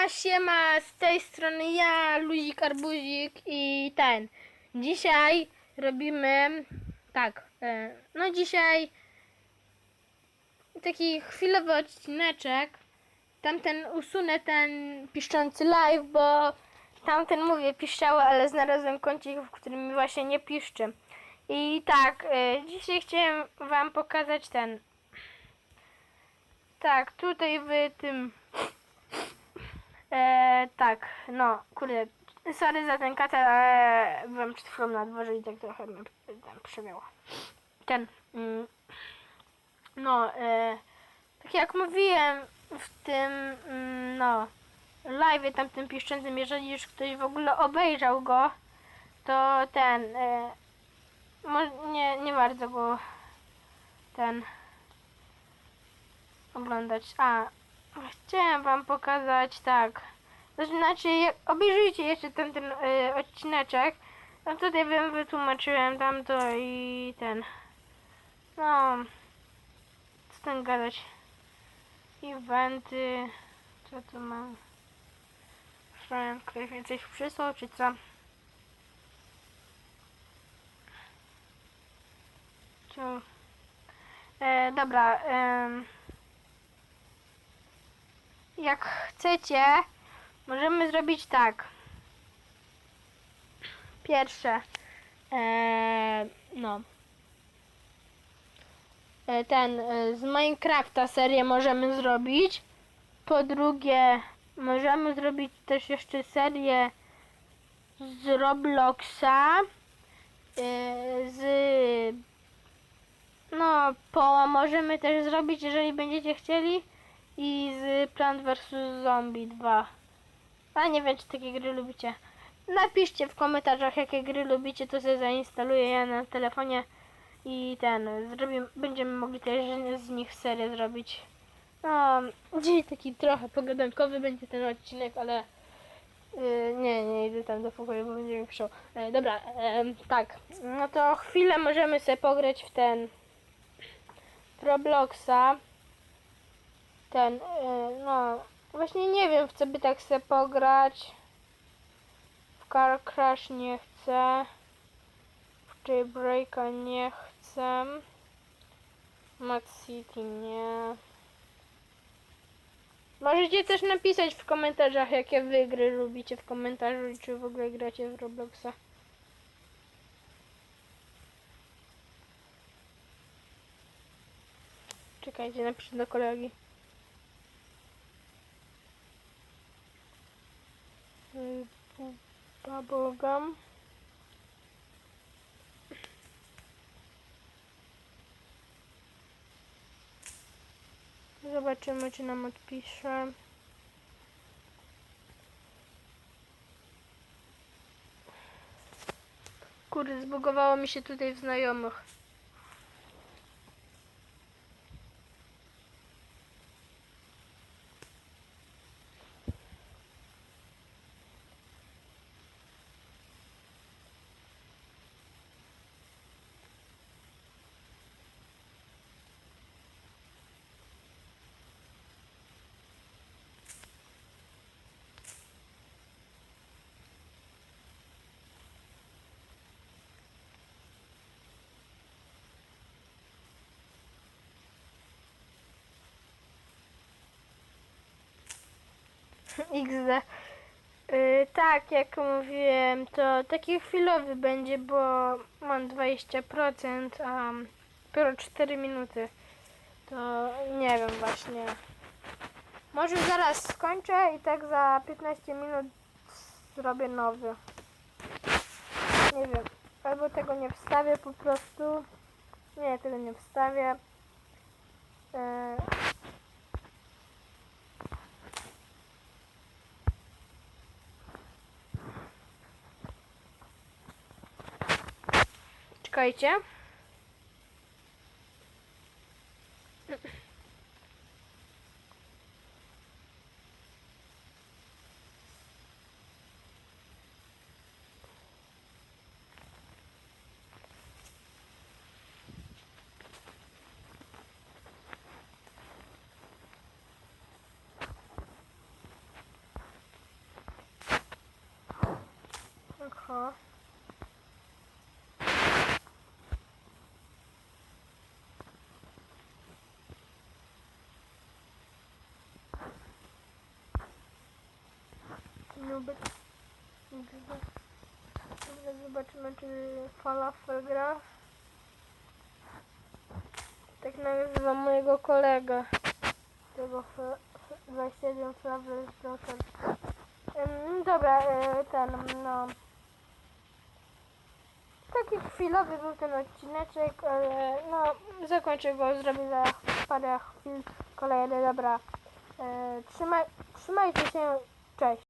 Siema, siema, z tej strony ja, Luzik Arbuzik i ten. Dzisiaj robimy, tak, e, no dzisiaj taki chwilowy odcineczek. Tamten usunę ten piszczący live, bo tamten mówię piszczały, ale znalazłem kącik, w którym właśnie nie piszczy. I tak, e, dzisiaj chciałem wam pokazać ten. Tak, tutaj w tym E, tak, no, kurde, sorry za ten katar, ale byłem przed chwilą na dworze i tak trochę mnie tam. Ten, mm, no, e, tak jak mówiłem w tym, mm, no, live tamtym piszczącym, jeżeli już ktoś w ogóle obejrzał go, to ten, e, nie, nie bardzo go ten oglądać. A, Chciałem wam pokazać tak. Znaczy, jak obejrzyjcie jeszcze ten, ten y, odcineczek. No tutaj wam wytłumaczyłem tamto i ten. No. Co tam gadać? Eventy. Co tu mam? Szukałem ktoś więcej przysłał, czy co? Ciu. E, dobra. em. Jak chcecie, możemy zrobić tak. Pierwsze, e, no, e, ten e, z Minecrafta serię możemy zrobić. Po drugie, możemy zrobić też jeszcze serię z Robloxa, e, z no, poła możemy też zrobić, jeżeli będziecie chcieli i z Plant vs Zombie 2. A nie wiem, czy takie gry lubicie. Napiszcie w komentarzach, jakie gry lubicie, to sobie zainstaluję ja na telefonie i ten, zrobimy, będziemy mogli też z nich serię zrobić. No, dzisiaj taki trochę pogadankowy będzie ten odcinek, ale yy, nie, nie idę tam do pokoju, bo będzie mi. E, dobra, em, tak, no to chwilę możemy sobie pograć w ten Robloxa ten, y, no, właśnie nie wiem, w co by tak chcę pograć. W Car Crash nie chcę. W Jailbreaka nie chcę. Mad City nie. Możecie też napisać w komentarzach, jakie wy gry lubicie w komentarzu czy w ogóle gracie w Robloxa. Czekajcie, napiszę do kolegi. Y, bu- Bubblegum. Zobaczymy, czy nam odpisze. Kurde, zbugowało mi się tutaj w znajomych. XD. Yy, tak, jak mówiłem, to taki chwilowy będzie, bo mam 20%, a dopiero 4 minuty. To nie wiem właśnie. Może zaraz skończę i tak za 15 minut zrobię nowy. Nie wiem. Albo tego nie wstawię po prostu. Nie, tego nie wstawię. Yy, Czekajcie. Zobaczymy, czy falafel gra. Tak nazywa mojego kolegę. Tego Wasiedium Flawy Proszę. Dobra, ten, no. Taki chwilowy był ten odcineczek, ale no zakończę go, zrobię za parę chwil kolejny, dobra. E, trzymaj, trzymajcie się, cześć.